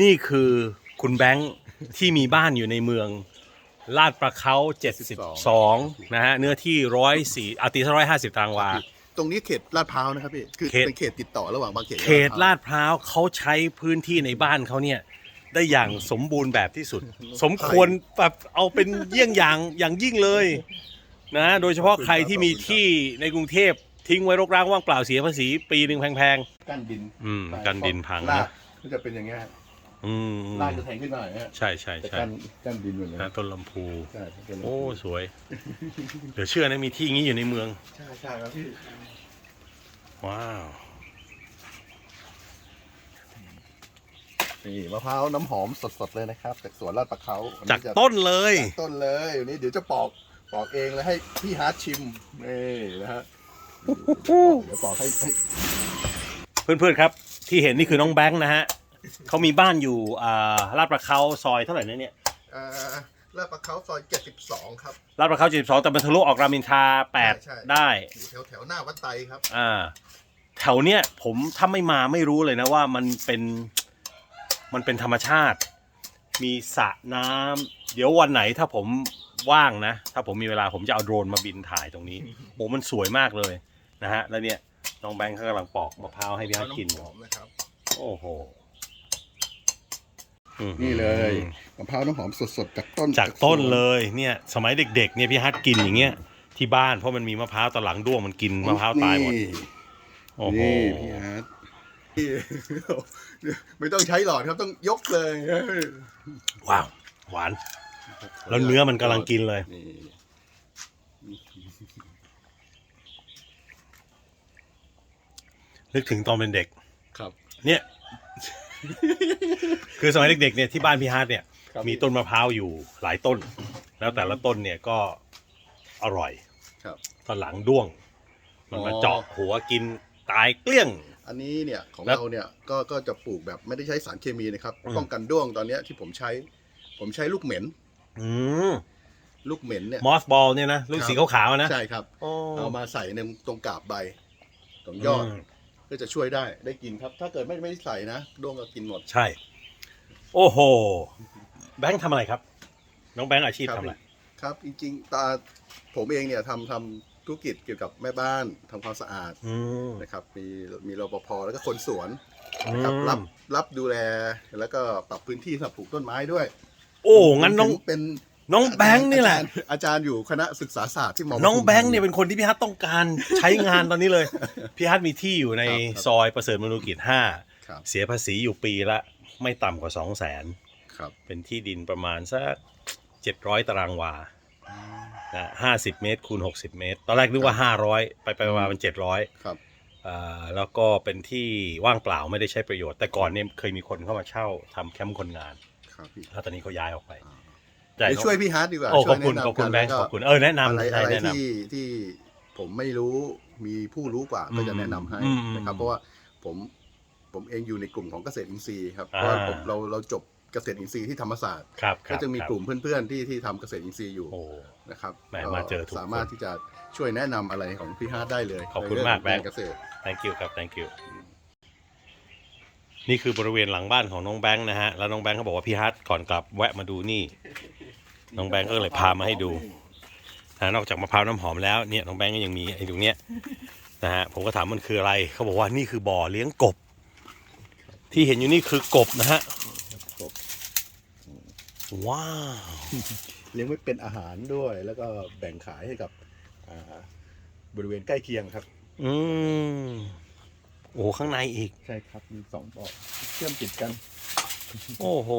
นี่คือคุณแบงค์ที่มีบ้านอยู่ในเมือง ลาดประเขา72 นะฮะ เนื้อที่ร้อยสี่อาตีร้อยห้าสิบตารางวา ตรงนี้เขตลาดพร้าวนะครับพี่ คือเขต เป็นเขตติดต่อระหว่างบางเขตกับเขตลาดพร้าวเขาใช้พื้นที่ในบ้านเขาเนี่ย ได้อย่างสมบูรณ์แบบที่สุด สมควรแบบเอาเป็นเยี่ยงอย่างอย่างยิ่งเลยนะ โดยเฉพาะใครที่มีที่ในกรุงเทพทิ้งไว้รกร้างว่างเปล่าเสียภาษี ปีหนึ่งแพงกั้นดินอืม กั้นดินพังนะลาดก็จะเป็นอย่างเงี้ยๆ อืมลาดจะแทงขึ้นมาอย่างเงี้ยใช่ใช่แต่ใช่กั้นกั้นดินเหมือนกันนะต้นลำพู ใช่เป็นโอ้สวยเดี๋ยวเชื่อนะมีที่อย่างนี้อยู่ในเมือง ใช่ใช่ครับพี่ว้าว นี่มะพร้าวน้ำหอมสดๆเลยนะครับ จากสวนลาดประเขาวันนี้จากจะต้นเลย จากต้นเลยวันนี้เดี๋ยวจะปอกปอกเองแล้วให้พี่ฮาร์ดชิมนี่นะฮะเดี๋ยวปอกให้ให้ เพื่อนๆครับ ที่เห็นนี่คือน้องแบงค์นะฮะ เขามีบ้านอยู่อ่าลาดประเขาซอยเท่าไหร่นะเนี่ยอ่าลาดประเขาซอย72 ครับ ลาดประเขา72แต่บรรทะลุออกรามอินทราใช่ใช่ 8ได้ อยู่แถวแถวหน้าวัดไตครับ อ่า แถวเนี้ยผมถ้าไม่มาไม่รู้เลยนะว่ามันเป็นมันเป็นธรรมชาติ มีสระน้ำเดี๋ยววันไหนถ้าผมว่างนะ ถ้าผมมีเวลาผมจะเอาโดรนมาบินถ่ายตรงนี้โอ้มันสวยมากเลยนะฮะ แล้วเนี่ยน้องแบงค์เขากำลังปอกมะพร้าวให้พี่ฮัทกินอยู่หอมนะครับ โอ้โหอืม นี่เลยมะพร้าวน้ำหอมสดๆจากต้นจากต้นสวเลยเนี่ย สมัยเด็ก ๆ เนี่ยพี่ฮัทกินอย่างเงี้ยที่บ้านเพราะมันมีมะพร้าวตอนหลังด้วงมันกินมะพร้าวตายหมดนี่โอ้โหนี่พี่ฮาร์ดนี่ไม่ต้องใช้หลอดครับต้องยกเลย ว้าว หวาน แล้วเนื้อมันกำลังกินเลยนี่นึกถึงตอนเป็นเด็ก ครับ เนี่ย คือสมัยเด็กๆเนี่ยที่บ้านพี่ฮาร์ดเนี่ย ครับมีต้นมะพร้าวอยู่หลายต้น แล้วแต่ละต้นเนี่ยก็อร่อยครับตอนหลังด้วง มันมาอ๋อ เจาะหัวกินตายเกลี้ยง อันนี้เนี่ยของแล้ว เราเนี่ยก็ก็จะปลูกแบบไม่ได้ใช้สารเคมีนะครับอืมป้องกันด้วงตอนเนี้ยที่ผมใช้ ผมใช้ลูกเหม็น อืมลูกเหม็นเนี่ย มอสบอลเนี่ยนะลูกครับ สีขาวๆนะใช่ครับโอ้เอามาใส่ในตรงกาบใบตรงยอด ม ก็จะช่วยได้ได้กินครับ ถ้าเกิดไม่ไม่ได้ใส่นะด้วงก็กินหมด ใช่ โอ้โห แบงค์ทำอะไรครับ น้องแบงค์อาชีพครับทำอะไร ครับ จริงๆตาผมเองเนี่ยทำทำธุรกิจเกี่ยวกับแม่บ้านทำความสะอาดอืม นะครับ มีมีรปภแล้วก็คนสวนนะครับรับรับดูแลแล้วก็ปรับพื้นที่สำหรับปลูกต้นไม้ด้วยโอ้ งั้นน้องเป็น น้องแบงค์นี่แหละอาจารย์อาจารย์อยู่คณะศึกษาศาสตร์ที่มน้องแบงค์เนี่ยเป็นคนที่พี่ฮัทต้องการใช้งานตอนนี้เลย พี่ฮัทมีที่อยู่ในครับครับซอยประเสริฐมนุกิจห้าครับเสียภาษีอยู่ปีละไม่ต่ำกว่าสองแสนครับเป็นที่ดินประมาณสักเจ็ดร้อยตารางวานะห้าสิบเมตรคูณหกสิบเมตร ตอนแรกนึกว่าห้าร้อยไปไปมาเป็นเจ็ดร้อยครับอ่าแล้วก็เป็นที่ว่างเปล่าไม่ได้ใช้ประโยชน์ แต่ก่อนเนี่ยเคยมีคนเข้ามาเช่าทำแคมป์คนงานครับพี่แล้วตอนนี้เขาย้ายออกไปอ่าแต่ เดี๋ยวช่วยพี่ฮาร์ดดีกว่าโอ้ช่ขวอยบคุณแนะนำขอบคุณกันแบงค์ล้วขก็อบคุณเออแนะนำอะไรใช่อะไรแนะนำที่ที่ผมไม่รู้มีผู้รู้กว่าก็จะอืมแนะนำให้อืมนะครับ เพราะว่าผมผมเองอยู่ในกลุ่มของเกษตรอินทรีย์ครับเพอ่าราะว่าผมเราเราจบเกษตรอินทรีย์ที่ธรรมศาสตร์ครับคก็รับจะมีครับกลุ่มเพื่อนๆที่ที่ทำเกษตรอินทรีย์อยู่โอ้นะครับแหมมาเจอถูกคนสามารถที่จะช่วยแนะนำอะไรของพี่ฮาร์ดได้เลยขอบคุณในเรื่งมากขแบองงค์เกษตร thank you ครับ thank you นี่คือบริเวณหลังบ้านของน้องแบงค์นะฮะแล้วน้องแบงค์เขาบอกว่าพี่ฮัทก่อนกลับแวะมาดูนี่ น้องแบงค์ก็เลยพามาให้ดูนะนอกจากมะพร้าวน้ำหอมแล้วเนี่ยน้องแบงค์ก็ยังมีไอ้ตรงเนี้ยนะฮะผมก็ถามมันคืออะไรเขาบอกว่านี่คือบ่อเลี้ยงกบ ที่เห็นอยู่นี่คือกบนะฮะกบว้าวเลี้ยงไว้เป็นอาหารด้วย แล้วก็แบ่งขายให้กับอ่าบริเวณใกล้เคียงครับ อืมโอ้ข้างในอีก ใช่ครับมีสองบ่อเชื่อมติดกัน โอ้โห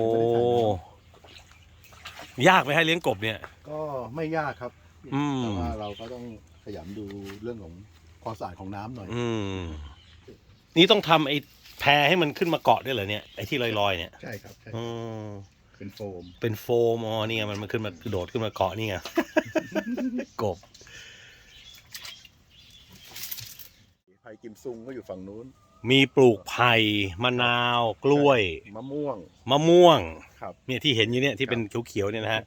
ยากไหมให้เลี้ยงกบเนี่ย ก็ไม่ยากครับอืม แต่ว่าเราก็ต้องขยันดูเรื่องของความสะอาดของน้ำหน่อย อืม นี่ต้องทำไอ้แพรให้มันขึ้นมาเกาะด้วยเหรอเนี่ยไอ้ที่ลอยๆเนี่ยใช่ครับใช่อืมเป็นโฟม เป็นโฟมอ๋อนี่ไงมันมันขึ้นมากระโดดขึ้นมาเกาะนี่ไง กบ ไผ่กิมซุงก็อยู่ฝั่งนู้นมีปลูกไผ่มะนาว กล้วย มะม่วง มะม่วง ครับเนี่ยที่เห็นอยู่เนี่ยที่เป็นเขียวๆเนี่ยนะฮะ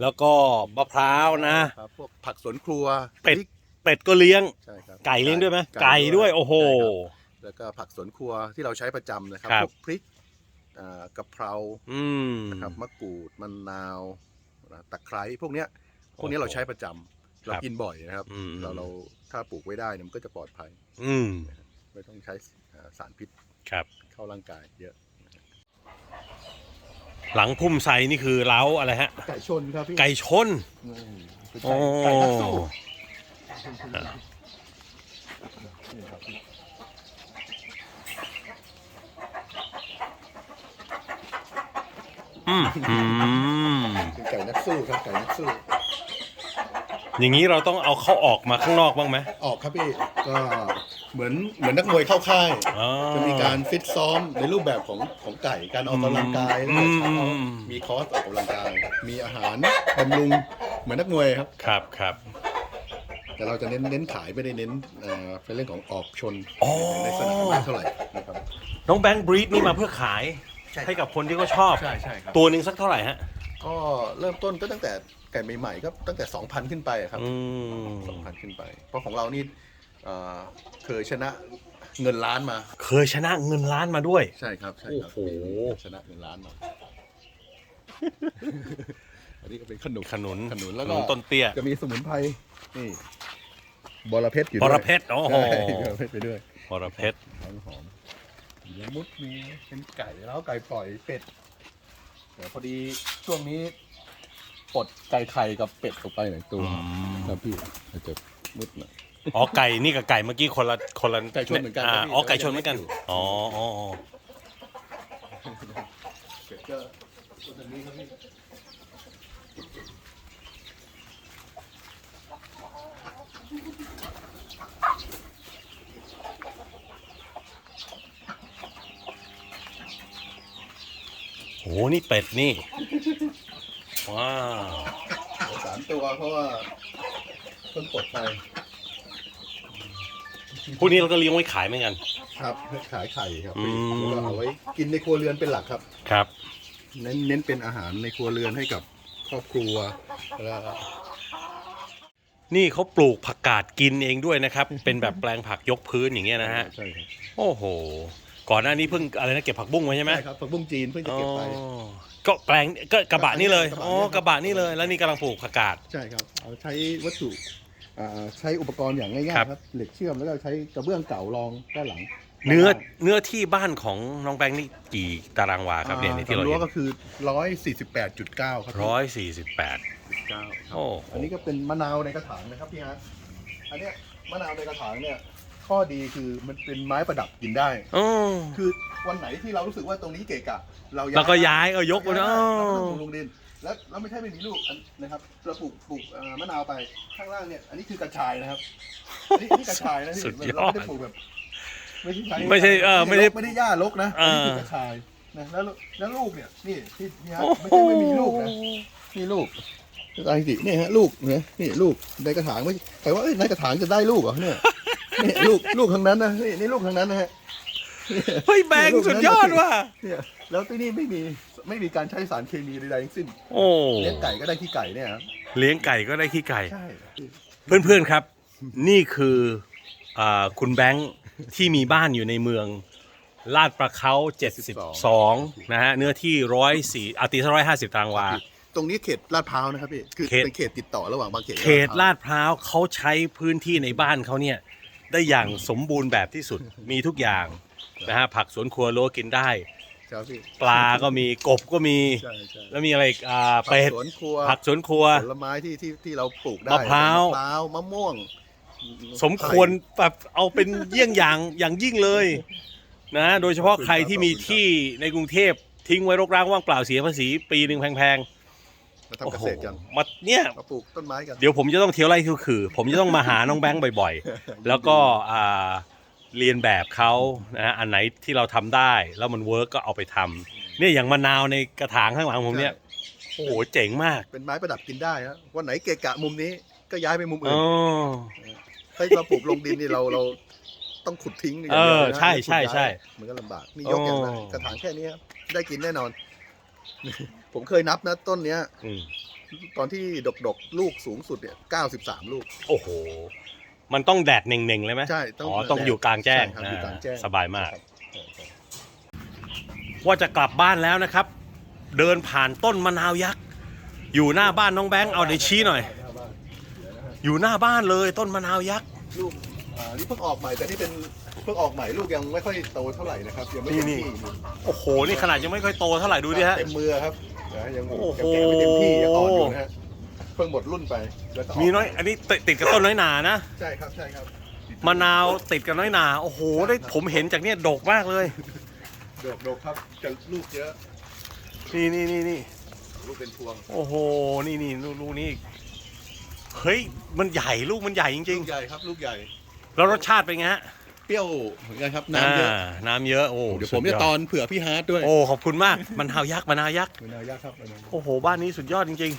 แล้วก็มะพร้าวนะ ครับพวกผักสวนครัวเป็ด พริกเป็ดก็เลี้ยง ใช่ครับไก่เลี้ยงด้วยไหมไก่ด้วยโอ้โห ใช่ครับแล้วก็ผักสวนครัวที่เราใช้ประจำนะครับครับ พวกพริกอ่ากะเพราอืม นะครับมะกรูดมะนาวตะไคร้พวกเนี้ยพวกนี้โอ้โหเราใช้ประจำเราครับกินบ่อยนะครับ อืม เราเราถ้าปลูกไว้ได้เนี่ยมันก็จะปลอดภัย อืมไม่ต้องใช้อ่าสารพิษครับเข้าร่างกายเยอะ หลังพุ่มไทรนี่คือเล้าอะไรฮะ ไก่ชนครับพี่ไก่ชนอืมเป็นโอ้ไก่ไก่นักสู้นี่ครับพี่อืมอืม เป็นไก่นักสู้ครับไก่นักสู้ อย่างนี้เราต้องเอาเข้าออกมาข้างนอกบ้างไหมออกครับพี่ก็เหมือนเหมือนนักมวยเข้าค่าย อ๋อ จะมีการฟิตซ้อมในรูปแบบของของไก่การออกกำลังกายอืแล้วมก็อืม มีคอร์สออกกำลังกาย มีอาหารบำรุงเหมือนนักมวยครับ ครับครับแต่เราจะเน้นเน้นขายไม่ได้เน้นเอ่อเป็นเรื่องของออกชนอ๋อในสนามไม่เท่าไหร่นะครับ น้องแบงค์บรีดนี่มาเพื่อขายให้กับคนที่เขาชอบ ใช่ใช่ครับ ตัวหนึ่งสักเท่าไหร่ฮะ ก็เริ่มต้นก็ตั้งแต่ไก่ใหม่ๆก็ตั้งแต่2,000ขึ้นไปครับอืม2,000ขึ้นไป เพราะของเรานี่เอ่อเคยชนะเงินล้านมา เคยชนะเงินล้านมาด้วย ใช่ครับใช่ครับโอ้โห ชนะเงินล้านมา อันนี้ก็เป็นขนมขนุนขนุนแล้วก็ ต้นเตี้ยจะมีสมุนไพรนี่บอระเพ็ดอยู่บด้วยรเพชรโอ้โหใช่บอระเพ็ดไปด้วยบรเพชรหอมหอมมีมุดมีเป็นไก่แล้วไก่ปล่อยเป็ดแต่พอดีช่วงนี้ ปลดไก่ไข่กับเป็ดออกไปหน่อยตัวครับพี่อาจจะมุดหน่อย อ๋อไก่นี่กับไก่เมื่อกี้คนละคนละไก่ชนเหมือนกันอ่าครับพี่ อ๋อไก่ชนเหมือนกันแต่ว่ายังเล็กอยู่อ๋ออ๋ออ๋อเป็ดก็ตัวแบบนี้ครับพี่โหนี่เป็ดนี่ ว้าวสามตัวเพราะว่าเพิ่งปลดไปพวกนี้เราก็เลี้ยงไว้ขายเหมือนกัน ครับเพื่อขายไข่ครับอืพี่มแล้วก็เอาไว้กินในครัวเรือนเป็นหลักครับ ครับ เน้นเน้นเป็นอาหารในครัวเรือนให้กับครอบครัวแล้วก็นี่เขาปลูกผักกาดกินเองด้วยนะครับ เป็นแบบแปลงผักยกพื้นอย่างเงี้ยนะฮะ ใช่ครับโอ้โห ก่อนหน้านี้เพิ่งอะไรนะเก็บผักบุ้งไว้ใช่ไหมใช่ครับผักบุ้งจีนเพิ่งจะเก็บไปอ๋อ ก็แปลงก็กระบะนี่เลยกระบะอ๋อกระบะนี่เลยแล้วนี่กำลังปลูกผักกาด ใช่ครับเอาใช้วัตถุอ่าใช้อุปกรณ์อย่างง่ายครับๆครับเหล็กเชื่อมแล้วก็ใช้กระเบื้องเก่ารองด้านหลังเนื้อเนื้อที่บ้านของน้องแบงค์นี่กี่ตารางวาครับเนี่ยในที่เรารั้เห็วนก็คือร้อยสี่สิบแปดจุดเก้าครับร้อยสี่สิบแปดเก้าโอ้อันนี้ก็เป็นมะนาวในกระถางนะครับพี่ฮะอันเนี้ยมะนาวในกระถางเนี่ย ข้อดีคือมันเป็นไม้ประดับกินได้ อ๋อ คือวันไหนที่เรารู้สึกว่าตรงนี้เกะกะ เราแล้วก็ย้ายเอายกไปไปเนอะลงดิน แล้วแล้วไม่ใช่ไม่มีลูกอันนะครับเราปลูกปลูกเอ่อมะนาวไปข้างล่างเนี่ย อันนี้คือกระชายนะครับอันนี้อันนี้กระชายนะพี่สุดยเราอด ไม่ได้ปลูกแบบ ไม่ใช่ใช้ไม่ใช่เออไม่ได้ไม่ได้หญ้ารกนะเอออั นนี้คือกระชายนะแล้วแล้วลูกเนี่ยนี่ที่นี่ฮะไม่ใช่ไม่มีลูกนะ นี่ลูกตายสิเนี่ยฮะลูกเนี่ยนี่ลูกในกระถางไม่ใครว่าเอ้ยในกระถางจะได้ลูกเหรอเนี่ย นี่ลูกลูกทั้งนั้นนะนี่นี่ลูกทั้งนั้นนะฮะเฮ้ยแบงค์สุดยอดว่ะ เนี่ยแล้วที่นี่ไม่มีไม่มีการใช้สารเคมีใดๆทั้งสิ้นโอ้ เลี้ยงไก่ก็ได้ขี้ไก่เนี่ยครับเลี้ยงไก่ก็ได้ขี้ไก่ ใช่เพื่อนๆครับ นี่คืออาคุณแบงค์ที่มีบ้านอยู่ในเมือง ลาดประเขา72 นะฮะ เนื้อที่ร้อยสี่อาตีร้อยห้าสิบตารางวา ตรงนี้เขตลาดพร้าวนะครับพี่คือเขต เป็นเขตติดต่อระหว่างบางเขตกับเขตลาดพร้าวเขาใช้พื้นที่ในบ้านเขาเนี่ย ได้อย่างสมบูรณ์แบบที่สุดมีทุกอย่างนะฮะผักสวนครัวโลกินได้ ครับพี่ปลาก็มีกบก็มี ใช่ใช่แล้วมีอะไรอีกอ่าผักเป็ดสวนครัวผักสวนครัว ผลไม้ที่ที่ที่เราปลูกได้มะพร้าว มะพร้าวมะม่วงสมควรแบบเอาเป็นเยี่ยงอย่างอย่างยิ่งเลยนะโดยเฉพาะใครที่มีที่ในกรุงเทพทิ้งไว้รกร้างว่างเปล่าเสียภาษี ปีหนึ่งแพง มาๆทำเกษตรกันโอ้โหมาเนี่ย มาปลูกต้นไม้กัน เดี๋ยวผมจะต้องเที่ยวไล่คือคือ ผมจะต้องมาหาน้องแบงค์บ่อยๆ แล้วก็อ่าเรียนแบบเขานะฮะอันไหนที่เราทำได้แล้วมันเวิร์กก็เอาไปทำเนี่ยอย่างมะนาวในกระถางข้างหลังผมเนี่ย โอ้โหเจ๋งมากเป็นไม้ประดับกินได้ฮะวันไหนเกะกะมุมนี้ก็ย้ายไปมุมอ๋อื่อนถ้าเราปลูกลงดินนี่เราเราต้องขุดทิ้งอย่างเอเดียวอเลยนะใช่ขุดใช่ย้ายใช่ มันก็ลำบากนี่ยกอย่างนั้นอ๋อกระถางแค่นี้ครับได้กินแน่นอน ผมเคยนับนะต้นเนี้ย อืมตอนที่ดกดกๆลูกสูงสุดเนี่ย93ลูก โอ้โห มันต้องแดดเน่งๆเลยไหมใช่อ๋อต้องอยู่กลางแจ้งใช่ครับอยู่กลางแจ้ง สบายมาก ครับใช่ใช่ว่าจะกลับบ้านแล้วนะครับ เดินผ่านต้นมะนาวยักษ์อยู่หน้าบ้านน้องแบงค์เอาเดี๋ยวชี้หน่อยหน้าบ้านเดี๋ยวนะฮะอยู่หน้าบ้านเลยต้นมะนาวยักษ์ลูก อ่านี่เพิ่งออกใหม่แต่นี่เป็นเพิ่งออกใหม่ลูกยังไม่ค่อยโตเท่าไหร่นะครับยังไม่เต็มนี่ ที่โอ้โห นี่ขนาดยังไม่ค่อยโตเท่าไหร่ดูดิฮะ เต็มมือครับนะยังโอ้โห ยังแกะไม่เต็มที่ยังอ่อนอยู่นะฮะเพิ่งหมดรุ่นไปแล้วก็กมีน้อย อันนี้ติดติดกับต้นน้อยหนานะ ใช่ครับใช่ครับมะนาวติดกับน้อยหนา โอ้โห ได้ผมเห็นจากเนี่ยดกมากเลย ดกดกครับจะลูกเยอะนี่นี่นี่นี่ ลูกเป็นพวงโอ้โห นี่นี่ลูกลูกนี่เฮ้ย มันใหญ่ลูกมันใหญ่จริงลูกใหญ่ครับลูกใหญ่ๆ แล้วรสชาติเป็นไงฮะเปรี้ยวเหมือนกันครับน้ำเยอะาน้ำเยอะ โอ้เดี๋ยวสุผมจะยอตอนเผื่อพี่ฮาร์ดด้วยโอ้ขอบคุณมากมันนาวยักษ์มันนาวยักษ์มะนาวยากครับมะนาวโอ้โหบ้านนี้สุดยอดจริง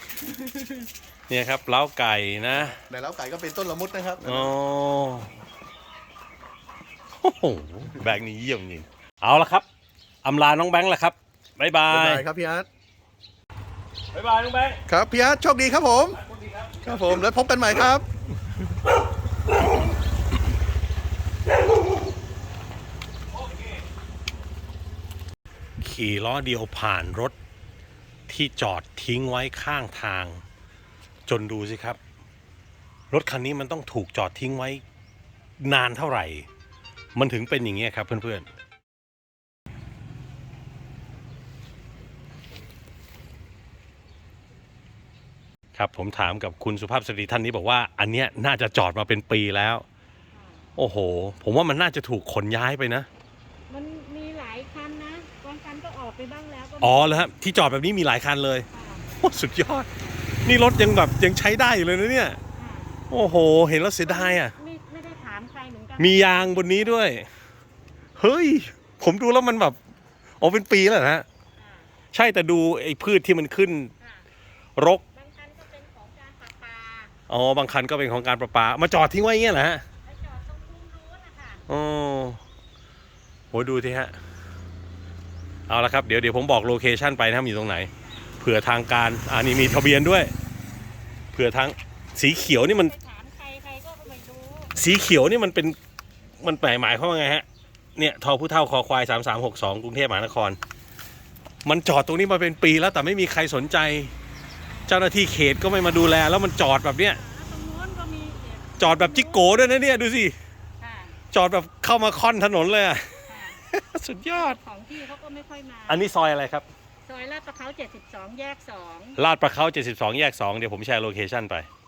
ๆ เนี่ยครับเล้าไก่นะในเล้าไก่ก็เป็นต้นละมุดนะครับอ๋อโอ้โหแบงค์นี้เยี่ยมจริงเอาละครับอำลาน้องแบงค์ละครับบ๊ายบาบ๊ายยบายครับพี่ฮาร์ดบ๊ายบายน้องแบงค์ ครับพี่ฮาร์ดโชคดีครับผม ครับผมแล้วพบกันใหม่ครับ ขี่ล้อเดียวผ่านรถที่จอดทิ้งไว้ข้างทาง จนดูสิครับ รถคันนี้มันต้องถูกจอดทิ้งไว้นานเท่าไหร่ มันถึงเป็นอย่างนี้ครับเพื่อนๆครับผมถามกับคุณสุภาพสตรีท่านนี้บอกว่าอันเนี้ยน่าจะจอดมาเป็นปีแล้ว โอ้โห ผมว่ามันน่าจะถูกขนย้ายไปนะ มันมีหลายคันนะบางคันก็ออก ไปบ้างแล้วก็มีอ๋อแล้วครับที่จอดแบบนี้มีหลายคันเลยค่ะโอ้สุดยอด นี่รถยังแบบยังใช้ได้อยู่เลยนะเนี่ย ค่ะโอ้โห เห็นแล้วเสียดายอะ ไม่ไม่ได้ถามใครเหมือนกันมียางบนนี้ด้วย เฮ้ย ผมดูแล้วมันแบบอ๋อเป็นปีแล้วนะฮะ ค่ะใช่แต่ดูไอ้พืชที่มันขึ้นค่ะรก บางคันก็เป็นของการประปาอ๋อ บางคันก็เป็นของการประปา มาจอดทิ้งไว้อย่างเงี้ยเหรอฮะไปจอดตรงมุมนู้นนะคะอ๋อโหดูทีฮะ เอาละครับเดี๋ยวเดี๋ยวผมบอกโลเคชันไปนะครับอยู่ตรงไหน เผื่อทางการอ่านี่มีทะเบียนด้วย เผื่อทางสีเขียวนี่มันไปถามใครใครก็ไม่รู้สีเขียวนี่มันเป็นมันแปลหมายความว่าไงฮะ เนี่ยทอผู้เท่าคอควายสามสามหกสองกรุงเทพมหานคร มันจอดตรงนี้มาเป็นปีแล้วแต่ไม่มีใครสนใจ เจ้าหน้าที่เขตก็ไม่มาดูแล แล้วมันจอดแบบเนี้ยแล้วตรงนู้นก็มีเก็บจอดแบบจิกโก้ด้วยนะเนี่ยดูสิ ค่ะจอดแบบเข้ามาค่อนถนนเลยอะค่ะ สุดยอด ของที่เขาก็ไม่ค่อยมา อันนี้ซอยอะไรครับ ซอยลาดประเขา72 แยก 2 ลาดประเขา72 แยก 2 เดี๋ยวผมแชร์โลเคชั่นไปค่ะ